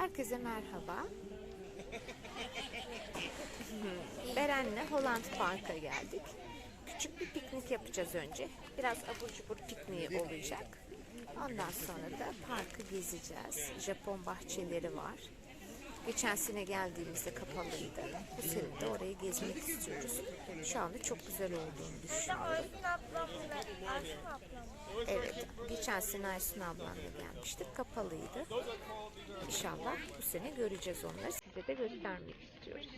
Herkese merhaba. Beren'le Holland Park'a geldik. Küçük bir piknik yapacağız önce. Biraz abur cubur pikniği olacak. Ondan sonra da parkı gezeceğiz. Japon bahçeleri var. Geçen sene geldiğimizde kapalıydı. Bu sene de orayı gezmek istiyoruz. Şu anda çok güzel olduğunu düşünüyorum. Evet, geçen sene Aysun ablamla gelmiştik. Kapalıydı. İnşallah bu sene göreceğiz onları. Size de göstermek istiyoruz.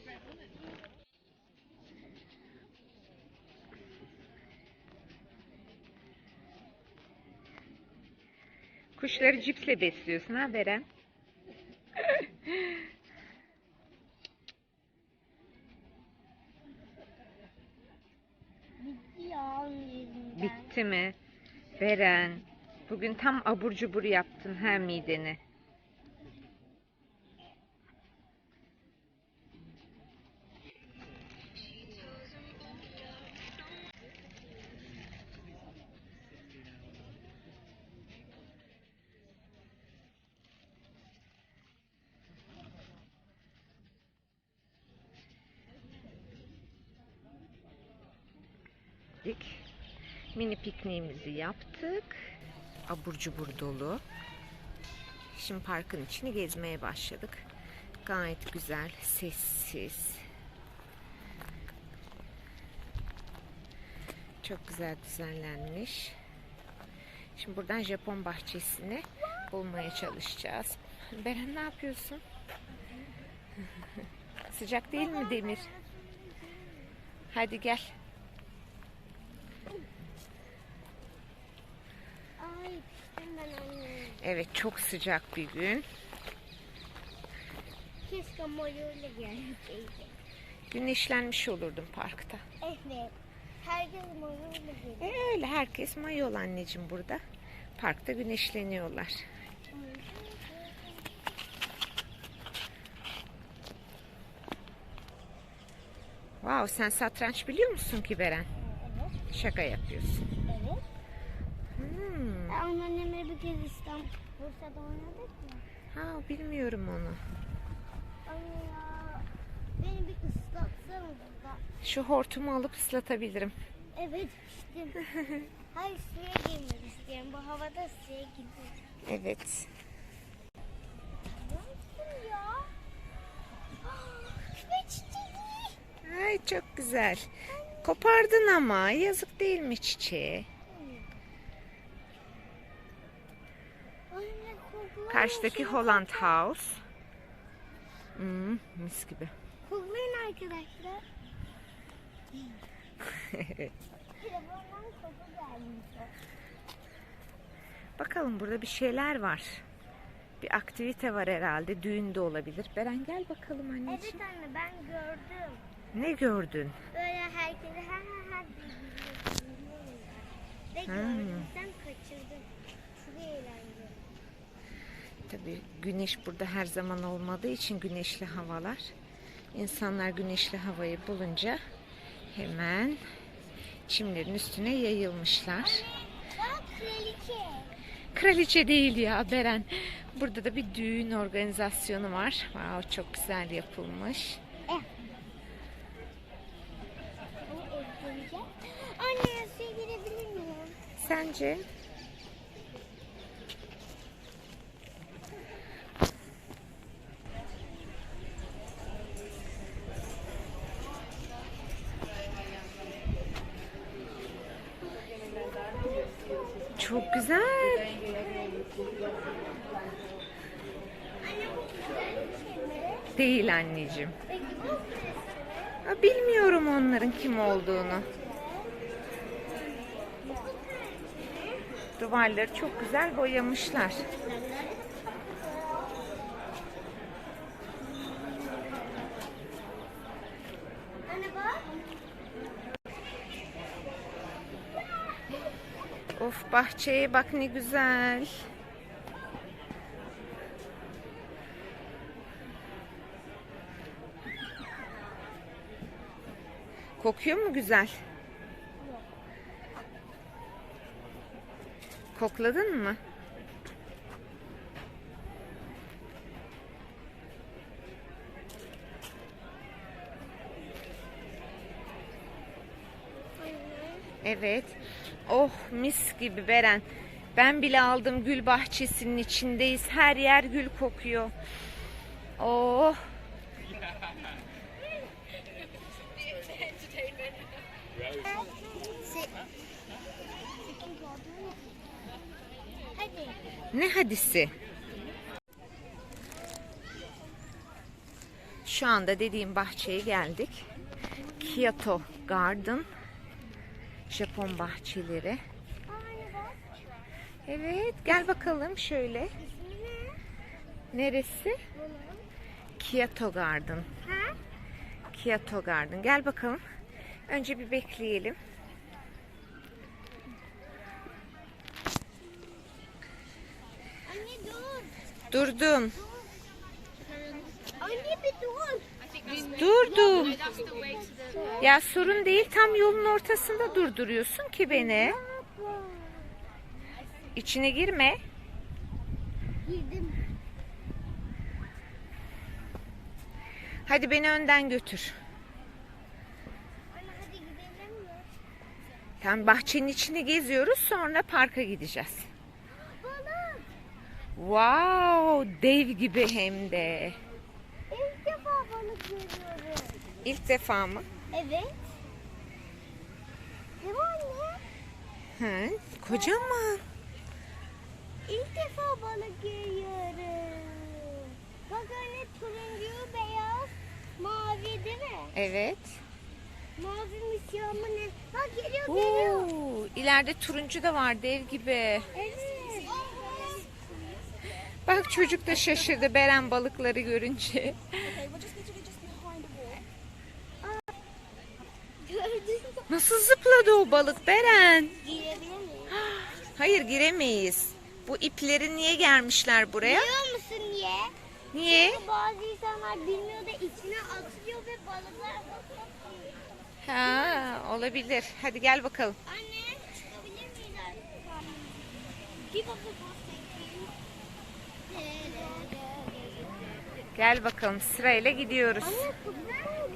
Kuşları cipsle besliyorsun ha Beren? Beren, bugün tam abur cubur yaptın her mideni. Dik. Mini pikniğimizi yaptık. Abur cubur dolu. Şimdi parkın içini gezmeye başladık. Gayet güzel, sessiz. Çok güzel düzenlenmiş. Şimdi buradan Japon bahçesini bulmaya çalışacağız. Beren ne yapıyorsun? Sıcak değil mi Demir? Hadi gel. Ay piştim ben anne. Evet çok sıcak bir gün. Keşke mayoyla gelseydi. Güneşlenmiş olurdum parkta. Evet. Herkes mayoyla geliyor. E öyle herkes mayol anneciğim burada. Parkta güneşleniyorlar. Wow sen satranç biliyor musun ki Beren? Evet. Şaka yapıyorsun. Evet. Hmm. Anneannemle bir kez İstanbul, Bursa'da oynadık ya. Ha bilmiyorum onu. Anne ya. Beni bir ıslatsana burada. Şu hortumu alıp ıslatabilirim. Evet piştim. Hayır suya girmek istiyorum. Bu havada suya gidiyorum. Evet. Nasıl ya? Küpe çiçeği. Ay çok güzel. Kopardın ama yazık değil mi çiçeğe? Karşıdaki? Holland House. Hmm, mis gibi. Koklayın arkadaşlar. Bakalım burada bir şeyler var. Bir aktivite var herhalde. Düğün de olabilir. Beren gel bakalım Evet anneciğim. anne ben gördüm. Ne gördün? Böyle herkese ha ha ha diye. Ve Hmm. gördüğümden kaçırdım. Eğlenceli. Tabii güneş burada her zaman olmadığı için güneşli havalar. İnsanlar güneşli havayı bulunca hemen çimlerin üstüne yayılmışlar. Bak kraliçe. Kraliçe değil ya Beren. Burada da bir düğün organizasyonu var. Wow, çok güzel yapılmış. Eh. Bu öldürecek. Anne suya girebilir miyim? Sence? Güzel. Değil anneciğim. Bilmiyorum onların kim olduğunu. Duvarları çok güzel boyamışlar. Of bahçeye bak ne güzel. Kokuyor mu güzel? Kokladın mı? Evet. Oh mis gibi Beren. Ben bile aldım gül bahçesinin içindeyiz. Her yer gül kokuyor. Oh. Ne hadisi? Şu anda dediğim bahçeye geldik. Kyoto Garden. Japon bahçeleri. Evet, gel bakalım şöyle. Neresi? Kyoto Garden. Ha? Kyoto Garden. Gel bakalım. Önce bir bekleyelim. Anne dur. Durdum. Anne bir dur. Durdum. Ya sorun değil. Tam yolun ortasında durduruyorsun ki beni. İçine girme. Girdim. Hadi beni önden götür. Tam bahçenin içinde geziyoruz. Sonra parka gideceğiz. Wow, dev gibi hem de. Görüyorum. İlk defa mı? Evet. Değil mi anne? Hı, kocaman. İlk defa balık görüyorum. Bak anne turuncu, beyaz, mavi değil mi? Evet. Mavi mi siyah mı ne? Bak geliyor geliyor. Oo, ileride turuncu da var dev gibi. Evet. Bak çocuk da şaşırdı Beren balıkları görünce. Gördün mü? Nasıl zıpladı o balık Beren? Girebilir miyim? Hayır giremeyiz. Bu ipleri niye germişler buraya? Biliyor musun niye? Niye? Çünkü bazı insanlar bilmiyor da içine atıyor ve balıklar bakıyor. Ha, olabilir. Hadi gel bakalım. Anne, çıkabilir miyiz artık? Gel bakalım sırayla gidiyoruz. Anne,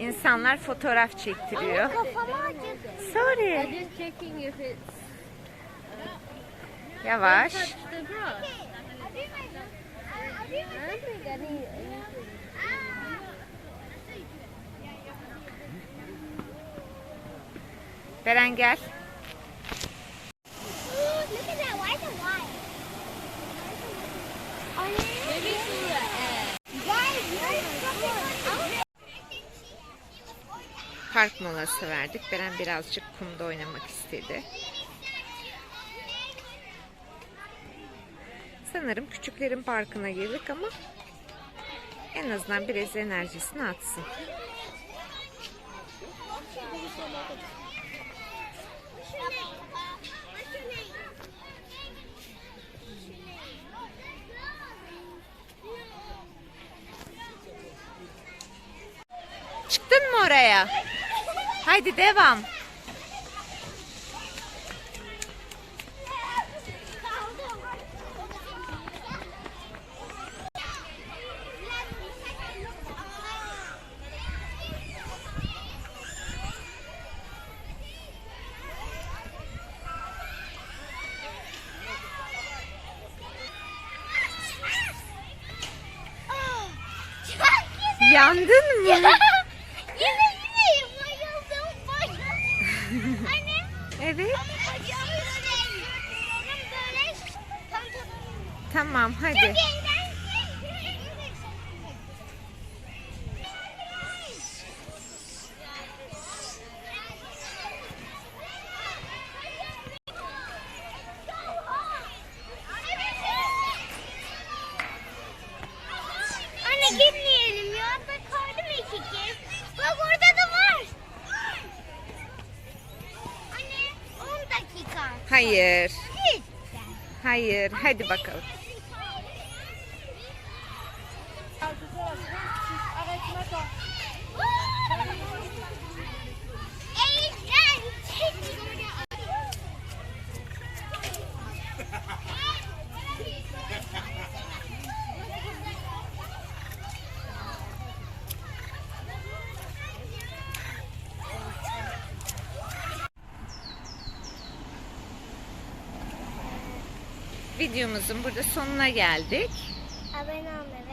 İnsanlar fotoğraf çektiriyor. Sorry. Yavaş. Beren gel. Park molası verdik. Beren birazcık kumda oynamak istedi. Sanırım küçüklerin parkına girdik ama en azından biraz enerjisini atsın. Çıktın mı oraya? Haydi devam. Yandın mı? Anne Evet. ama böyle. Böyle. Tamam hadi. Çok eğlenceli. Anne gitmeyelim ya. Ben kardım iki kez. Bak orada da var. Anne 10 dakika. Hayır. Hayır. Hadi bakalım. Videomuzun burada sonuna geldik. Abone olmayı